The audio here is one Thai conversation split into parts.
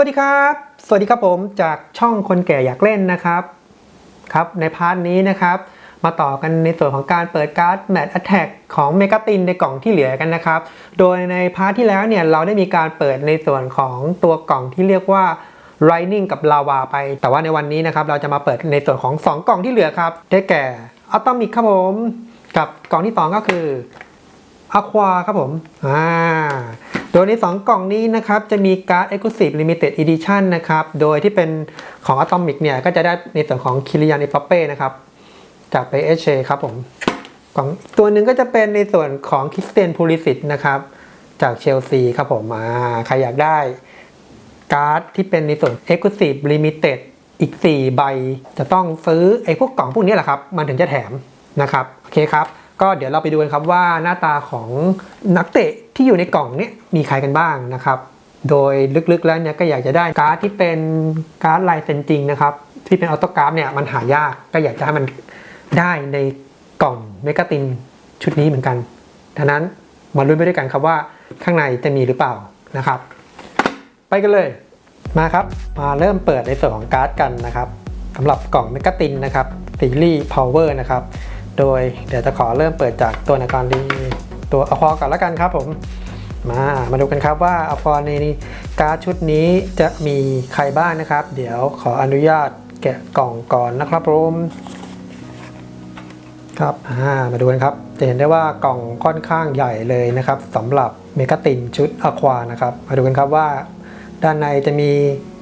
สวัสดีครับ สวัสดีครับผมจากช่องคนแก่อยากเล่นนะครับครับ ในพาร์ทนี้นะครับ มาต่อกันในส่วนของการเปิดการ์ดแมทแอตแทกของเมกาตินในกล่องที่เหลือกันนะครับ โดยในพาร์ทที่แล้วเนี่ยเราได้มีการเปิดในส่วนของตัวกล่องที่เรียกว่า Lightning กับลาวาไป แต่ว่าในวันนี้นะครับเราจะมาเปิดในส่วนของ 2 กล่องที่เหลือครับ ได้แก่อะตอมิกครับผม กับกล่องที่ 2 ก็คืออควาครับผมอ่า โดยใน 2 กล่องนี้นะครับจะมีการ์ด Exclusive Limited Edition นะครับ โดยที่เป็นของ Atomic เนี่ย ก็จะได้ในส่วนของคิริยาน e ปเป้นะครับ จากไปเอชครับผมกล่องตัวหนึ่งก็จะเป็นในส่วนของคริสเตียนพูลิสิตนะครับ จากเชลซีครับผมอ่าใครอยากได้การ์ดที่เป็นในส่วน Exclusive Limited อีก 4 ใบ จะต้องซื้อไอ้พวกกล่องพวกนี้แหละครับ มันถึงจะแถมนะครับ โอเคครับ ก็เดี๋ยวเราไปดูกันครับว่าหน้าตาของนักเตะ ที่อยู่ในกล่องนี้มีใครกันบ้างนะครับ โดยลึกๆแล้วเนี่ยก็อยากจะได้การ์ดที่เป็นการ์ดลายเซ็นจริงนะครับ ที่เป็นออโต้กราฟเนี่ยมันหายากก็อยากจะให้มันได้ในกล่องเมกาตินชุดนี้เหมือนกันดังนั้นมาลุ้นไปด้วยกันครับว่าข้างในจะมีหรือเปล่านะครับ ไปกันเลยมาครับ มาเริ่มเปิดในส่วนของการ์ดกันนะครับสำหรับกล่องเมกาตินนะครับซีรีส์พาวเวอร์นะครับ โดยเดี๋ยวจะขอเริ่มเปิดจากตัวในการดี ตัวอควอก่อนแล้วกันครับผม มามาดูกันครับว่าอควอในการ์ดชุดนี้จะมีใครบ้างนะครับ เดี๋ยวขออนุญาตแกะกล่องก่อนนะครับผมครับามาดูกันครับ จะเห็นได้ว่ากล่องค่อนข้างใหญ่เลยนะครับสำหรับเมกาตินชุดอควานะครับ มาดูกันครับว่า ด้านในจะมี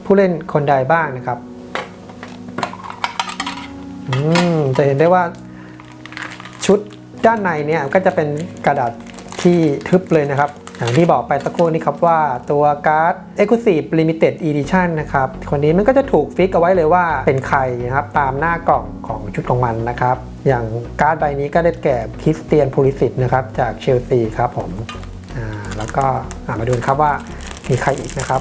ผู้เล่นคนใดบ้างนะครับอืมจะเห็นได้ว่าชุดด้านในเนี่ยก็จะเป็นกระดาษ ที่ทึบเลยนะครับอย่างที่บอกไปสักครู่นี้ครับว่าตัวการ์ด Exclusive Limited Edition นะครับคนนี้มันก็จะถูกฟิกเอาไว้เลยว่าเป็นใครนะครับตามหน้ากล่องของชุดของมันนะครับ อย่างการ์ดใบนี้ก็ได้แก่คริสเตียนพูลิสิตนะครับจากเชลซีครับผมอ่าแล้วก็อ่ามาดูครับว่ามีใครอีกนะครับ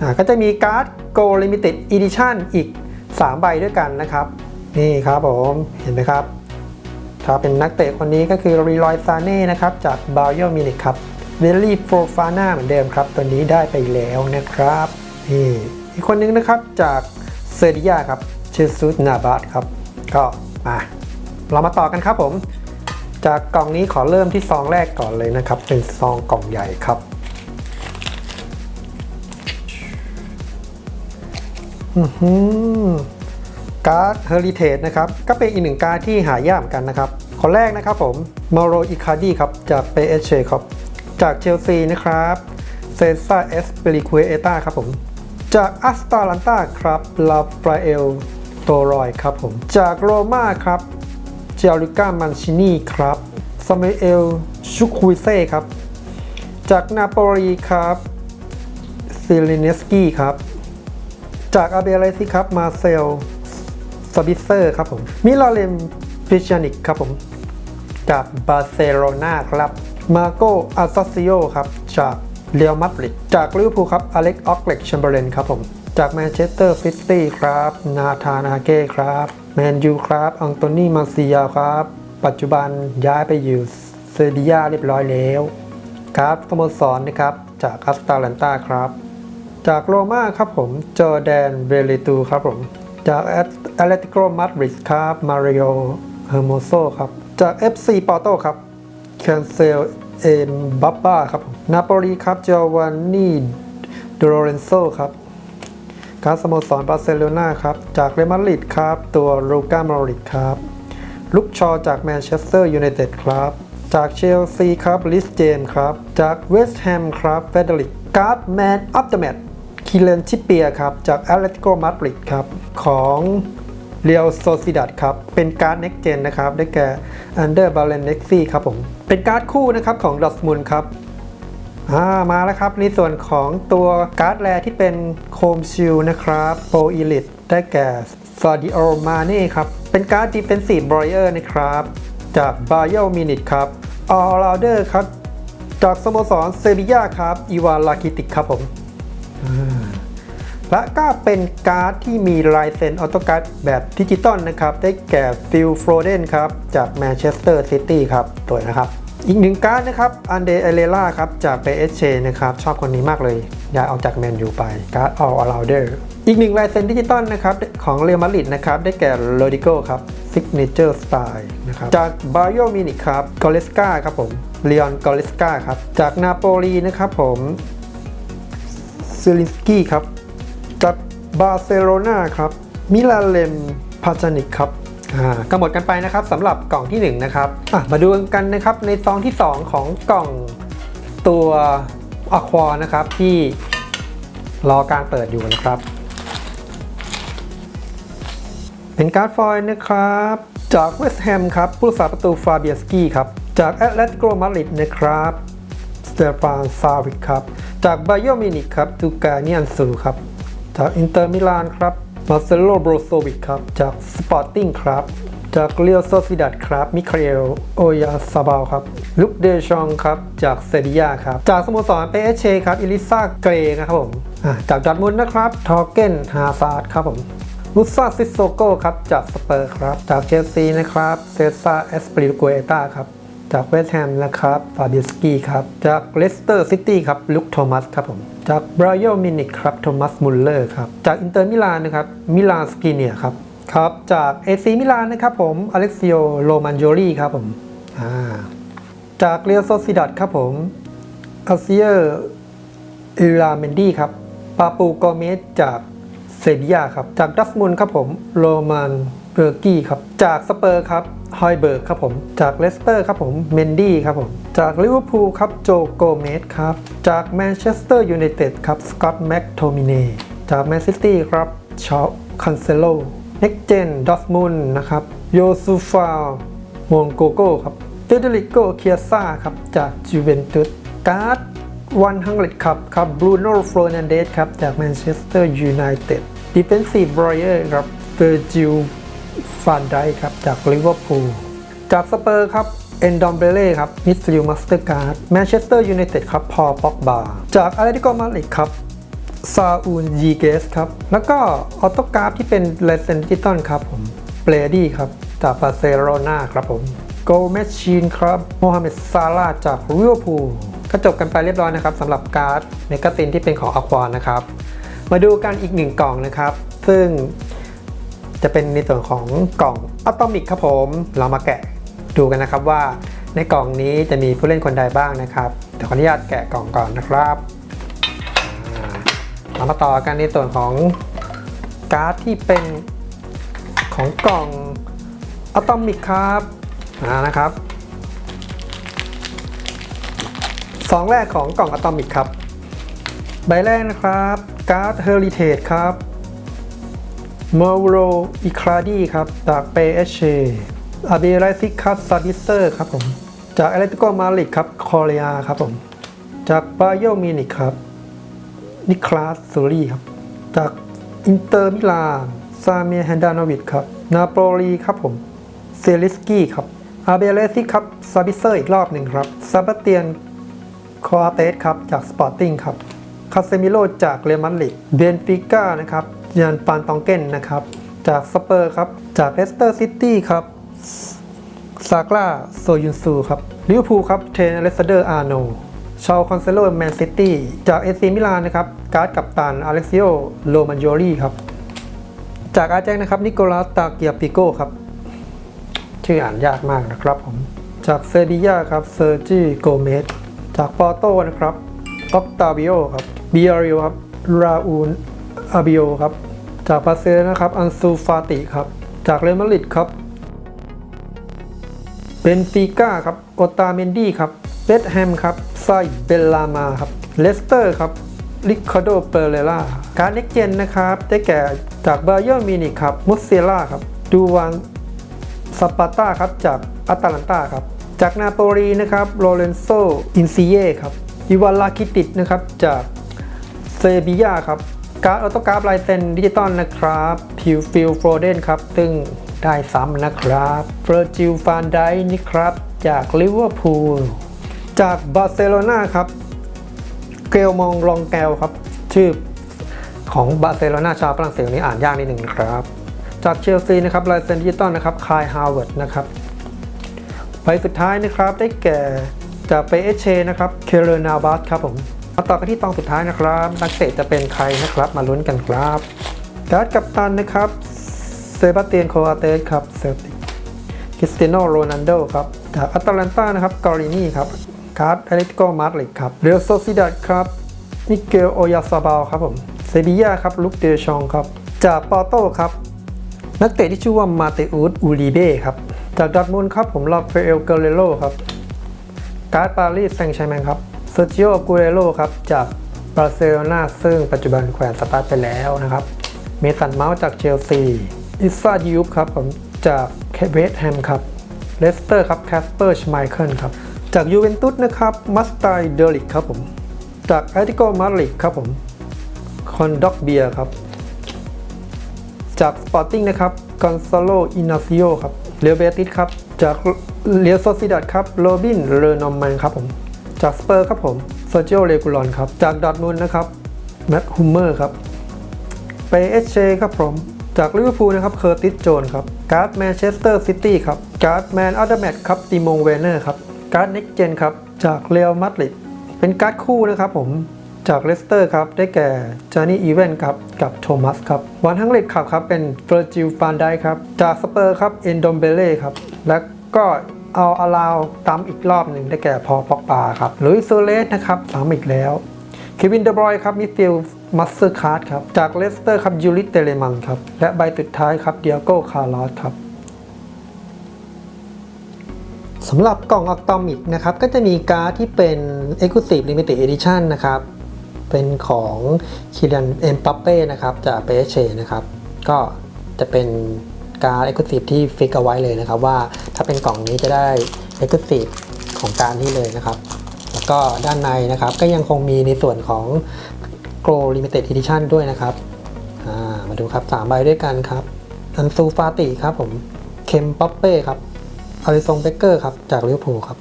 อ่าก็จะมีการ์ด Go Limited Edition อีก 3 ใบด้วยกันนะครับ นี่ครับผมเห็นไหมครับ ถ้าเป็นนักเตะคนนี้ก็คือรีลอยซาเน่นะครับจากบาเยลมินิกครับเวลลี่โฟฟาน่าเหมือนเดิมครับตัวนี้ได้ไปแล้วนะครับนี่อีกคนนึงนะครับจากเซอร์ดิยาครับเชซูสนาบาตครับก็มาเรามาต่อกันครับผม จากกล่องนี้ขอเริ่มที่ซองแรกก่อนเลยนะครับ เป็นซองกล่องใหญ่ครับอื้อหือ การ์ดเฮอริเทจนะครับก็เป็นอีกหนึ่งการ์ดที่หายากกันนะครับคนแรกนะครับผมมาโรอิคาดีครับจากเปเอเชครับจากเชลซีนะครับเซซ่าเอสเปริค e เอต้าครับผมจากอัสตาลันตาครับลาฟราเอลโตรอยครับผมจากโรม่าครับเจอริก้ามันชินีครับซามูเอลชูคุยเซ่ครับจากนาโปลีครับซิลิเนสกี้ครับจากอาเบเลซิครับมาเซล ซาบิเซอร์ครับผมมิลาเลมฟิชานิกครับผมจากบาร์เซโลนาครับมาโกอาซาซิโอครับจากเรียลมาดริดจากลิเวอร์พูลครับอเล็กออกเล็กแชมเบอร์เลนครับผมจากแมนเชสเตอร์ซิตี้ครับนาธานาเก้ครับแมนยูครับอังโตนีมาซิยาครับ ปัจจุบันย้ายไปอยู่เซเบียเรียบร้อยแล้วครับสโมสรนะครับจากอัสตาลันตาครับ จากโรม่าครับผมจอร์แดนเวเลตูครับผม จากแอตเลติโกมาดริดครับมาริโอเฮอร์โมโซครับ จาก FC ปอโตครับแคนเซลเอ็มบับบ้าครับนาโปลีครับจอวานนี่ดโรเรนโซครับการสโมสรบาร์เซโลนาครับ จากเรอัลมาดริดครับ ตัวลูก้ามาริดครับ ลุกชอจากแมนเชสเตอร์ยูไนเต็ดครับ จากเชลซีครับลิสเจมครับ จากเวสต์แฮมครับเฟเดริกการ์ดแมนอัพเดอะแมตคิเลนชิเปียครับ จากแอตเลติโกมาดริดครับ ของเรียวโซซิดัดครับ เป็นการ์ดเน็กเจนนะครับ ได้แก่อันเดอร์บาเลนน็กซี่ครับผม เป็นการ์ดคู่นะครับของดอสมุนครับามาแล้วครับในส่วนของตัวการ์ดแรที่เป็นโคมชิลนะครับโปรอีลิตได้แก่ซาดิโอมาเน่ครับ เป็นการ์ดดิเฟนซีฟบรอยเออร์นะครับ จากบาเยลมินิตครับออลราเดอร์ครับ จากสโมสรเซบียาครับอีวานลาคิติกครับผมอ และก็เป็นการ์ดที่มีลายเซ็นออโต้การ์ดแบบดิจิตอลนะครับ ได้แก่ฟิลโฟรเดนครับ จากแมนเชสเตอร์ซิตี้ครับตัวนะครับอีกหนึ่งการ์ดนะครับ อันเดเอเลล่าครับ จากเปเอเชนะครับ ชอบคนนี้มากเลย ย้ายออกจากแมนยูไป การ์ดออลอาเดอร์อีกหนึ่งลายเซ็นดิจิตอลนะครับ ของเรอัลมาดริดนะครับ ได้แก่โรดิโกครับ Signature Style นะครับ จากบาโยมินิครับกอเลสกาครับผมเลออนกอเลสกาครับ จากนาโปลีนะครับผมซิลินสกี้ครับ บาร์เซโลนาครับมิลานเลมพาจานิกครับอ่าก็หมดกันไปนะครับสำหรับกล่องที่ 1 นะครับอะมาดูกันนะครับในซองที่ 2 ของกล่องตัวอะควานะครับที่รอการเปิดอยู่นะครับ เป็นการ์ดฟอยล์นะครับ จากเวสต์แฮมครับ ผู้รักษาประตูฟาเบียสกี้ครับ จากแอตเลติโกมาดริดนะครับสเตฟานซาวิกครับ จากไบโอมินิกครับตูกาเนียนซูครับ จากอินเตอร์มิลานครับมาเซโลโบรโซวิกครับ จากสปอร์ติ้งครับ จากเรียลโซซิดัดครับ มิคาเอลโอยาซาบาลครับ ลุกเดชองครับ จากเซบียาครับ จากสโมสรเปเอเชครับ อิลิซาเกรนะครับผมจากดอร์ทมุนด์นะครับ ทอร์เกนฮาซาร์ดครับผมลุซาซิโซโกครับ จากสเปอร์ครับ จากเชลซีนะครับ เซซ่าเอสปริโกเอตาครับ จากเวสต์แฮมนะครับฟาเบียสกี้ครับ จากเลสเตอร์ซิตี้ครับ ลุคโทมัสครับผม จากบรายอมินิกครับโทมัสมุลเลอร์ครับ จากอินเตอร์มิลานนะครับมิลานสกีเนียครับครับจากเอซีมิลานนะครับผมอเล็กซิโอโรมันโจลีครับผมจากเรียลโซซิดัดครับผมอาเซียอิราเมนดี้ครับปาปูโกเมสจากเซบียาครับ จากดัสมุนครับผมโรมันเบอร์กี้ครับ จากสเปอร์ครับ ฮอยเบิร์กครับผม จากเลสเตอร์ครับผม เมนดี้ครับผม จากลิเวอร์พูลครับ โจโกเมสครับ จากแมนเชสเตอร์ยูไนเต็ดครับ สกอตแม็กโทมิเนจากแมนซิตี้ครับชอลคันเซโลเน็กเจนดอสมุนนะครับ โยซูฟาโมนโกโก้ครับเฟเดริโกเคียซ่าครับ จากจูเวนตุสการ์ดวันฮังเลดครับครับบรูโน่ฟลอร์นันเดสครับ จากแมนเชสเตอร์ยูไนเต็ดดิเฟนซีฟบรอยเออร์ครับเฟอร์จิล ฟานไดครับจากลิเวอร์พูลจากสเปอร์ครับเอนดอมเบเล่ครับมิสฟิลมาสเตอร์การ์ดแมนเชสเตอร์ยูไนเต็ดครับพอป็อกบาจากอาร์ติโกมาดริดครับซาอูนยีเกสครับ แล้วก็ออโตกราฟที่เป็นเลเซนดิตอลครับผมเบรดี้ครับจากบาร์เซโลนาครับผมโกลแมชชีนครับโมฮัมเหม็ดซาลาจากลิเวอร์พูลก็จบกันไปเรียบร้อยนะครับสำหรับการ์ดเมกาตินที่เป็นของอควานะครับ มาดูกันอีกหนึ่งกล่องนะครับ ซึ่ง จะเป็นในส่วนของกล่องอะตอมิกครับผม เรามาแกะดูกันนะครับว่าในกล่องนี้จะมีผู้เล่นคนใดบ้างนะครับเดี๋ยวขออนุญาตแกะกล่องก่อนนะครับเรามาต่อกันในส่วนของการ์ดที่เป็นของกล่องอะตอมิกครับนะครับสองแรกของกล่องอะตอมิกครับ ใบแรกนะครับการ์ดเฮอริเทจครับ เมอร์โรอิคราดีครับ จากเปเอชเชอาเบไรซิคัสซาดิเซอร์ครับผม จากเอเลติโกมาลิกครับ คอเรียครับผม จากบาโยมินิกครับ นิคลาสซูรีครับ จากอินเตอร์มิลานซาเมียแฮนดานอวิดครับ นาโปลีครับผม เซลิสกี้ครับ อาเบเลซิครับซาบิเซอร์อีกรอบหนึ่งครับซาบาเตียนคออาเตสครับ จากสปอร์ติ้งครับ คาเซมิโลจากเรอัลมาดริด เบนฟิก้านะครับ ยันปานตองเกนนะครับ จากสเปอร์ครับ จากเลสเตอร์ซิตี้ครับซากลาโซยุนซูครับลิเวอร์พูลครับเทรนอเลสเดอร์อาร์โนชาลคอนเซโลแมนซิตี้จากเอซีมิลานนะครับ การ์ดกัปตันอเล็กซิโอโรมันโยรีครับ จากอาแจ็คนะครับนิโคลัสตาเกียปิโก้ครับ ชื่ออ่านยากมากนะครับผม จากเซบียาครับเซอร์จิโกเมสจากปอโตนะครับออกตาบิโอครับบิอาริโอครับราอูน อาบิโอครับ จากบารเซลนะครับ อันซูฟาติครับ จากเรอัลมาดริดครับเบนฟิก้าครับ โอตาเมนดี้ครับเวสต์แฮมครับไซเบลลามาครับ เลสเตอร์ครับริคาโดเปเรล่าการเน็กเจนนะครับ ได้แก่จากบาเยอร์มินิครับ มุสเซล่าครับ ดูวานสปาร์ตาครับ จากอัตแลนตาครับ จากนาโปลีนะครับ โรเลนโซ อินซิเย่ครับ อิวาลาคิติดนะครับ จากเซบียาครับ การ์ดออโตกราฟลายเซ็นดิจิตอลนะครับพิวฟิลโฟเดนครับซึ่งได้ซ้ำนะครับเฟอร์จิลฟานไดนี่ครับ จากลิเวอร์พูลจากบาร์เซโลนาครับ เกลมองลองแกลครับ ชื่อของบาร์เซโลนาชาวฝรั่งเศสนี้อ่านยากนิดหนึ่งนะครับ จากเชลซีนะครับลายเซ็นดิจิตอลนะครับคายฮาวเวิร์ดนะครับใบสุดท้ายนะครับได้แก่จากเปเอเชนะครับเคเลนาบัสครับผม มาต่อกันที่ตองสุดท้ายนะครับ นักเตะจะเป็นใครนะครับมาลุ้นกันครับการ์ดกัปตันนะครับเซบาสเตียนโคอาเตสครับเซลติกคริสเตียโนโรนัลโดครับจากอัตแลนตานะครับกอรินีครับการ์ดอเลติโกมาดริดครับเรอัลโซซิดัดครับมิเกลโอยาซาบาลครับผมเซบียาครับลุกเดชองครับจากปอโต้ครับ นักเตะที่ชื่อว่ามาเตอุสอูริเบ้ครับจากดอทมุนครับผมราฟเอลเกเรโรครับการ์ดปารีสแซงต์แชร์แมงครับ ซอร์จิโอกูเรโรครับจากบาร์เซโลนาซึ่งปัจจุบันแขวนสตาร์ทไปแล้วนะครับ เมสันเมาส์จากเชลซี อิซาดิยุบครับผมจากเวสต์แฮมครับ เลสเตอร์ครับแคสเปอร์ชไมเคิลครับ จากยูเวนตุสนะครับมัสไตเดลิกครับผม จากแอติโกมาริดครับผมคอนด็อกเบียครับ จากสปอร์ติ้งนะครับกอนซาโลอินาซิโอครับเรอัลเบติสครับ จากเรียลโซซิดัดครับโรบินเรนอมแมนครับผม จากสเปอร์ครับผมเซอร์เจิโอเรกูลอนครับ จากดอทมุนด์นะครับแมตต์ฮูมเมอร์ครับไปเอชเชครับผม จากลิเวอร์พูลนะครับเคอร์ติสโจนครับการ์ดแมนเชสเตอร์ซิตี้ครับการ์ดแมนอัลเดอร์แมทครับติโมงเวเนอร์ครับการ์ดเน็กเจนครับจากเรอัลมาดริดเป็นการ์ดคู่นะครับผมจากเลสเตอร์ครับ ได้แก่จานี่อีเวนครับ กับโทมัสครับ วันทั้งเล็ดขับครับ เป็นเฟอร์จิลฟานไดครับ จากสเปอร์ครับ เอนดอมเบเล่ครับ แล้วก็ เอาอาลาวตามอีกรอบหนึ่งได้แก่พอปอกปาครับลุยโซเลสนะครับตามอีกแล้วเควินเดบรอยครับมิฟิลมัสเตอร์คาร์ดครับจากเลสเตอร์ครับยูริเตเลมันครับและใบสุดท้ายครับเดียโก้คาร์ลอสครับสำหรับกล่องอะตอมิกนะครับก็จะมีการ์ดที่เป็น Exclusive Limited Edition นะครับเป็นของคิรันเอ็มปัปเป้นะครับจากเปเชนะครับก็จะเป็น การ์ด Exclusive ที่ฟิกเอาไว้เลยนะครับ ว่าถ้าเป็นกล่องนี้จะได้ Exclusive ของการนี้เลยนะครับ แล้วก็ด้านในนะครับก็ยังคงมีในส่วนของ Grow Limited Edition ด้วยนะครับามาดูครับ 3 ใบด้วยกันครับ อันซูฟาติครับผม เคมป๊อปเป้ครับอาริซงเบเกอร์ครับ จากลิเวอร์พูลครับ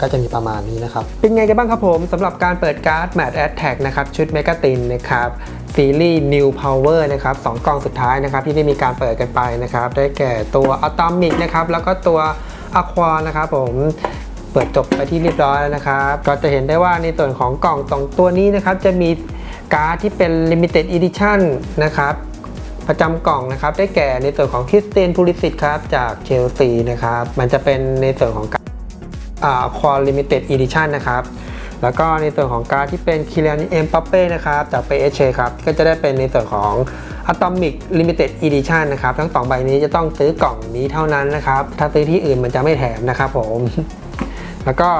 ก็จะมีประมาณนี้นะครับ เป็นไงกันบ้างครับผมสำหรับการเปิดการ์ด Mad Attack นะครับชุดเมกาตินนะครับซีรีส์ New Power นะครับสองกล่องสุดท้ายนะครับที่ได้มีการเปิดกันไปนะครับ ได้แก่ตัว Atomic นะครับแล้วก็ตัว Aqua นะครับผมเปิดจบไปที่เรียบร้อยแล้วนะครับ ก็จะเห็นได้ว่าในส่วนของกล่องสองตัวนี้นะครับ จะมีการ์ดที่เป็น Limited Edition นะครับประจำกล่องนะครับ ได้แก่ในส่วนของคริสเตนพูลิสิตครับ จากเชลซีนะครับ มันจะเป็นในส่วนของการ ควอลิมิเต็ดอีดิชันนะครับแล้วก็ในส่วนของการดที่เป็นคิเลียนเอ็มปัปเป้นะครับจากเปเอชครับก็จะได้เป็นในส่วนของ Atomic Limited Edition นะครับทั้งสองใบนี้จะต้องซื้อกล่องนี้เท่านั้นนะครับ ถ้าซื้อที่อื่นมันจะไม่แถมนะครับผม แล้วก็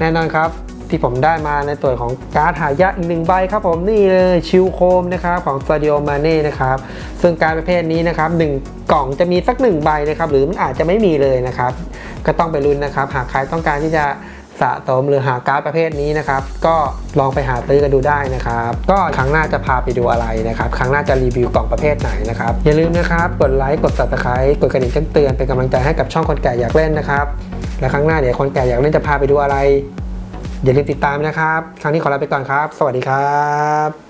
แน่นอนครับ ที่ผมได้มาในตัวของการ์ดหายากอีกหนึ่งใบครับผมนี่เลยชิลโคมนะครับของซาดิโอมาเน่นะครับซึ่งการประเภทนี้นะครับหนึ่งกล่องจะมีสักหนึ่งใบนะครับหรือมันอาจจะไม่มีเลยนะครับ ก็ต้องไปลุ้นนะครับ หากใครต้องการที่จะสะสมหรือหาการ์ดประเภทนี้นะครับ ก็ลองไปหาซื้อกันดูได้นะครับ ก็ครั้งหน้าจะพาไปดูอะไรนะครับ ครั้งหน้าจะรีวิวกล่องประเภทไหนนะครับ อย่าลืมนะครับ กดไลค์ กด subscribe กดกระดิ่งแจ้งเตือนเป็นกำลังใจให้กับช่องคนแก่อยากเล่นนะครับ และครั้งหน้าเดี๋ยวคนแก่อยากเล่นจะพาไปดูอะไร อย่าลืมติดตามนะครับ ครั้งนี้ขอลาไปก่อนครับ สวัสดีครับ